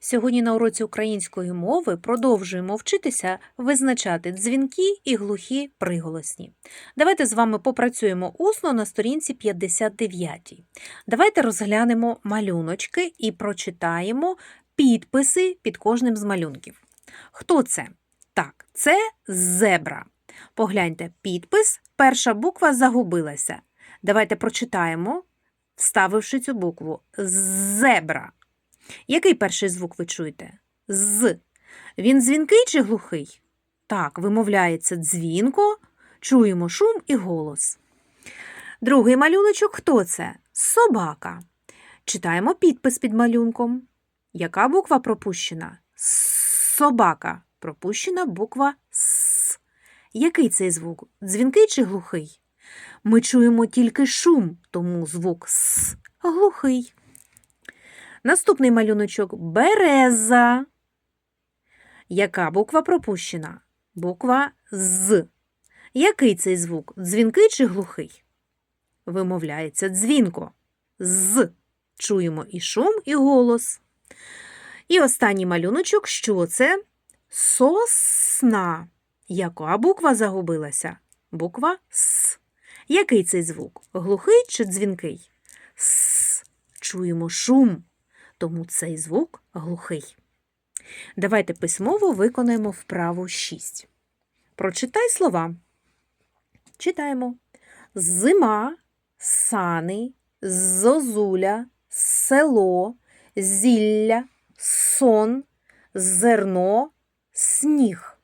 Сьогодні на уроці української мови продовжуємо вчитися визначати дзвінкі і глухі приголосні. Давайте з вами попрацюємо усно на сторінці 59. Давайте розглянемо малюночки і прочитаємо підписи під кожним з малюнків. Хто це? Так, це зебра. Погляньте, підпис, перша буква загубилася. Давайте прочитаємо, вставивши цю букву. Зебра. Який перший звук ви чуєте? З. Він дзвінкий чи глухий? Так, вимовляється дзвінко, чуємо шум і голос. Другий малюночок хто це? Собака. Читаємо підпис під малюнком. Яка буква пропущена? Собака. Пропущена буква С. Який цей звук? Дзвінкий чи глухий? Ми чуємо тільки шум, тому звук С глухий. Наступний малюночок береза. Яка буква пропущена? Буква З. Який цей звук? Дзвінкий чи глухий? Вимовляється дзвінко. З. Чуємо і шум, і голос. І останній малюночок що це? Сосна. Яка буква загубилася? Буква С. Який цей звук? Глухий чи дзвінкий? С. Чуємо шум, тому цей звук глухий. Давайте письмово виконаємо вправу 6. Прочитай слова. Читаємо. Зима, сани, зозуля, село, зілля, сон, зерно, сніг.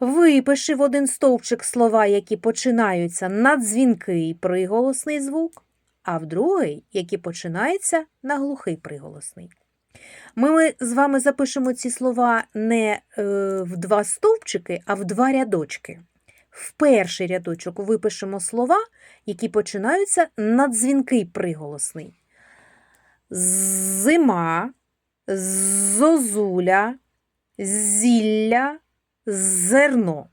Випиши в один стовпчик слова, які починаються на дзвінкий приголосний звук, а в другий, які починаються на глухий приголосний. Ми, ми з вами запишемо ці слова не е, в два стовпчики, а в два рядочки. В перший рядочок випишемо слова, які починаються на дзвінкий приголосний. Зима, зозуля, зілля, зерно.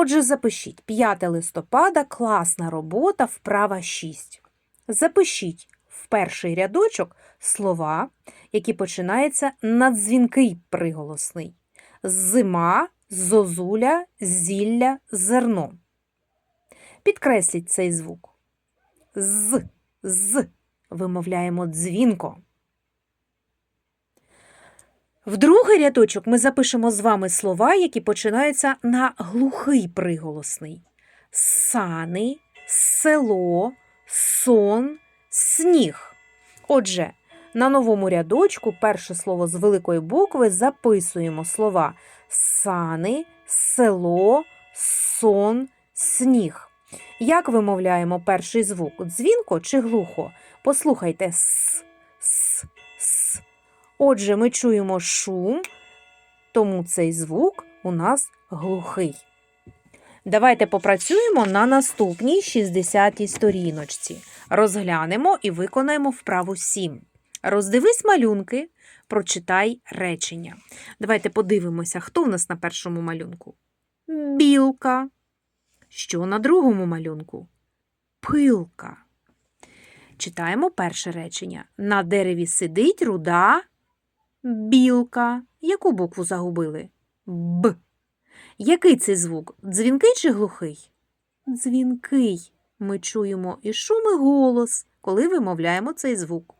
Отже, запишіть 5 листопада, класна робота, вправа 6. Запишіть в перший рядочок слова, які починаються на дзвінкий приголосний. Зима, зозуля, зілля, зерно. Підкресліть цей звук. З, з вимовляємо дзвінко. В другий рядочок ми запишемо з вами слова, які починаються на глухий приголосний. Сани, село, сон, сніг. Отже, на новому рядочку перше слово з великої букви записуємо слова сани, село, сон, сніг. Як вимовляємо перший звук? Дзвінко чи глухо? Послухайте с. Отже, ми чуємо шум, тому цей звук у нас глухий. Давайте попрацюємо на наступній 60-й сторіночці. Розглянемо і виконаємо вправу 7. Роздивись малюнки, прочитай речення. Давайте подивимося, хто в нас на першому малюнку. Білка. Що на другому малюнку? Пилка. Читаємо перше речення. На дереві сидить руда білка. Яку букву загубили? Б. Який це звук? Дзвінкий чи глухий? Дзвінкий. Ми чуємо і шум, і голос, коли вимовляємо цей звук.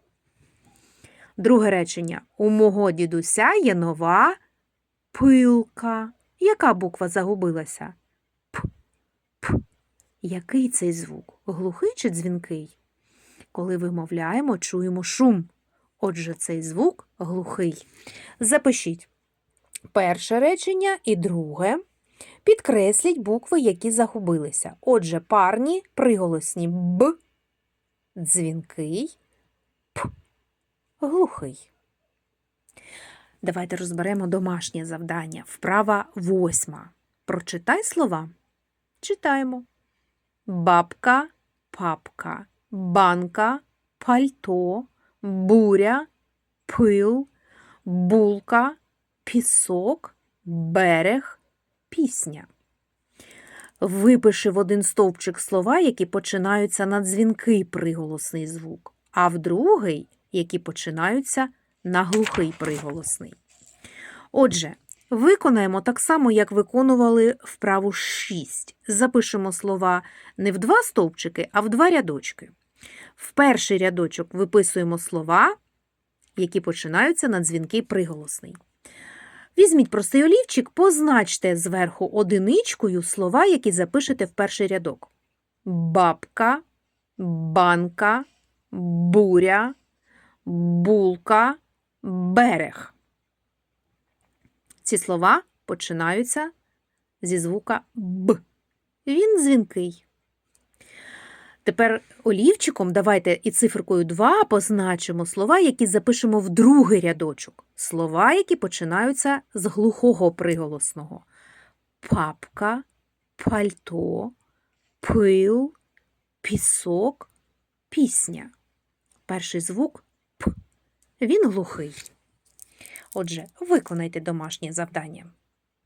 Друге речення. У мого дідуся є нова пилка. Яка буква загубилася? П. П. Який цей звук? Глухий чи дзвінкий? Коли вимовляємо, чуємо шум. Отже, цей звук глухий. Запишіть перше речення і друге. Підкресліть букви, які загубилися. Отже, парні приголосні Б, дзвінкий, П, глухий. Давайте розберемо домашнє завдання. Вправа восьма. Прочитай слова. Читаємо. Бабка, папка, банка, пальто, буря, пил, булка, пісок, берег, пісня. Випиши в один стовпчик слова, які починаються на дзвінкий приголосний звук, а в другий які починаються на глухий приголосний. Отже, виконаємо так само, як виконували вправу 6. Запишемо слова не в два стовпчики, а в два рядочки. В перший рядочок виписуємо слова, які починаються на дзвінкий приголосний. Візьміть простий олівчик, позначте зверху одиничкою слова, які запишете в перший рядок. Бабка, банка, буря, булка, берег. Ці слова починаються зі звука Б. Він дзвінкий. Тепер олівчиком давайте і циферкою 2 позначимо слова, які запишемо в другий рядочок. Слова, які починаються з глухого приголосного. Папка, пальто, пил, пісок, пісня. Перший звук П. Він глухий. Отже, виконайте домашнє завдання.